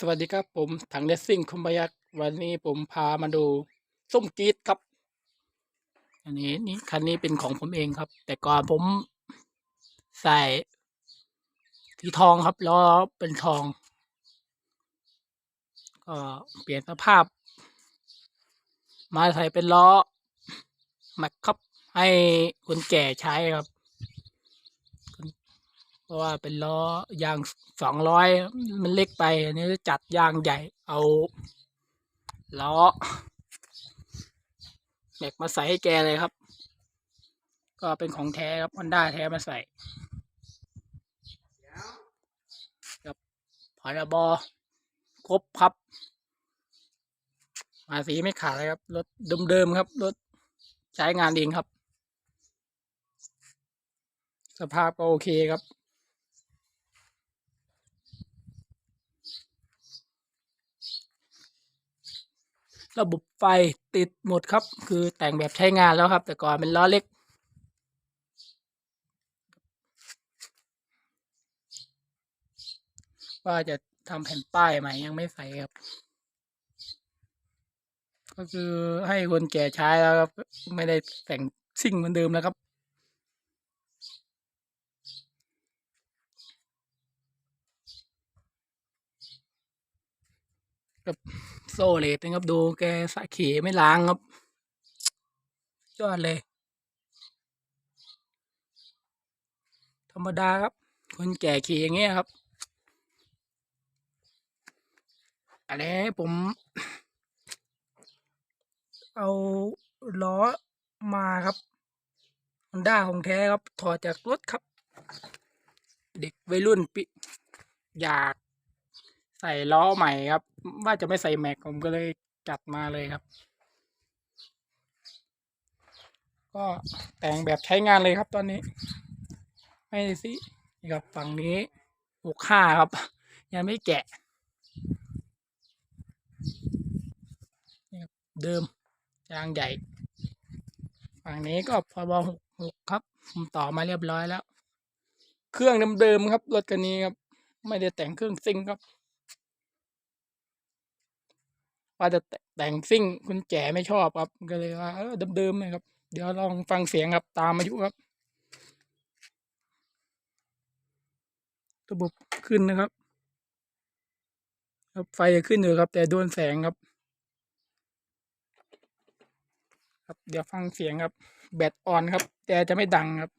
สวัสดีครับผมถังเลสซิ่งคุมพยักวันนี้ผมพามาดูส้มกีดครับ อันนี้นี่คันนี้เป็นของผมเองครับ แต่ก่อนผมใส่สีทองครับล้อเป็นทอง ก็เปลี่ยนสภาพ มาใส่เป็นล้อแม็กครับ ให้คนแก่ใช้ครับ เพราะว่าเป็นล้อยางสองร้อยมันเล็กไป อันนี้จัดยางใหญ่เอาล้อแม็กมาใส่ให้แกเลยครับ ก็เป็นของแท้ครับฮอนด้าแท้มาใส่กับพรบครบครับมาสีไม่ขาดเลยครับรถเดิมๆครับรถใช้งานเองครับ สภาพก็โอเคครับ ระบบไฟติดหมดครับ คือแต่งแบบใช้งานแล้วครับ แต่ก่อนเป็นล้อเล็ก ว่าจะทำแผ่นป้ายใหม่ยังไม่ใส่ครับ ก็คือให้คนแก่ใช้แล้วครับ ไม่ได้แต่งซิ่งเหมือนเดิมแล้วครับกับ โซ่เลตนะครับ ดูแกสายขี่ไม่ล้างครับ ยอดเลย ธรรมดาครับ คนแก่ขี่อย่างเงี้ยครับอันนี้ผม เอาล้อมาครับฮอนด้าของแท้ครับ ถอดจากรถครับ เด็กวัยรุ่นปิ อยาก ใส่ล้อใหม่ครับ ว่าจะไม่ใส่แม็กผมก็เลยจัดมาเลยครับ ก็แต่งแบบใช้งานเลยครับตอนนี้ ไม่สินี่ครับฝั่งนี้หกห้าครับ ยังไม่แกะเดิมยางใหญ่ ฝั่งนี้ก็พอบหกหกครับ ผมต่อมาเรียบร้อยแล้ว เครื่องเดิมๆครับรถคันนี้ครับ ไม่ได้แต่งเครื่องซิ่งครับ ว่าจะแต่งซิ่งคุณแจ๋ไม่ชอบครับก็เลยว่าเออเดิมๆเลยครับ เดี๋ยวลองฟังเสียงครับตามอายุครับ ระบบขึ้นนะครับ ครับไฟจะขึ้นอยู่ครับ แต่โดนแสงครับ ครับ เดี๋ยวฟังเสียงครับ แบตออนครับ แต่จะไม่ดังครับ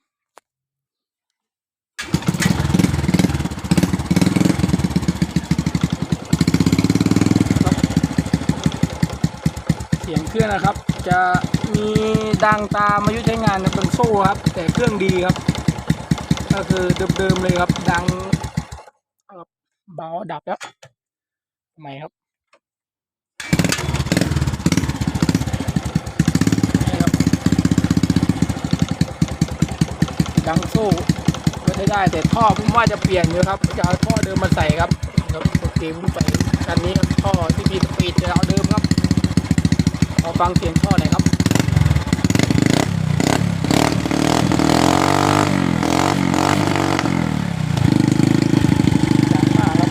สียงเครื่องนะครับ จะมีดังตามอายุใช้งานเป็นโซ่ครับ แต่เครื่องดีครับ ก็คือเดิมๆเลยครับ ดังเบาดับแล้วทำไมครับดังโซ่ก็ใช้ได้แต่ท่อผมว่าจะเปลี่ยนอยู่ครับจะเอาท่อเดิมมาใส่ครับครับปกติผมใส่คันนี้ครับท่อที่มีสปีดจะเอาเดิมครับ ฟังเสียงท่อหน่อยครับดังมากครับ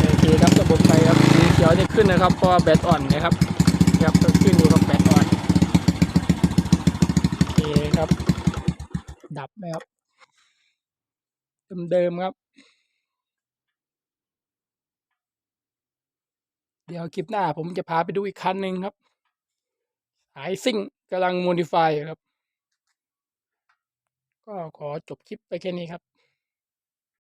โอเคครับระบบไฟครับสีเขียวจะขึ้นนะครับเพราะแบตอ่อนนะครับครับขึ้นอยู่กับแบตอ่อนโอเคครับ ดับไหมครับเดิมๆครับ เดี๋ยวคลิปหน้าผมจะพาไปดูอีกคันหนึ่งครับสายซิ่งกำลังโมดิฟายครับ ก็ขอจบคลิปไปแค่นี้ครับ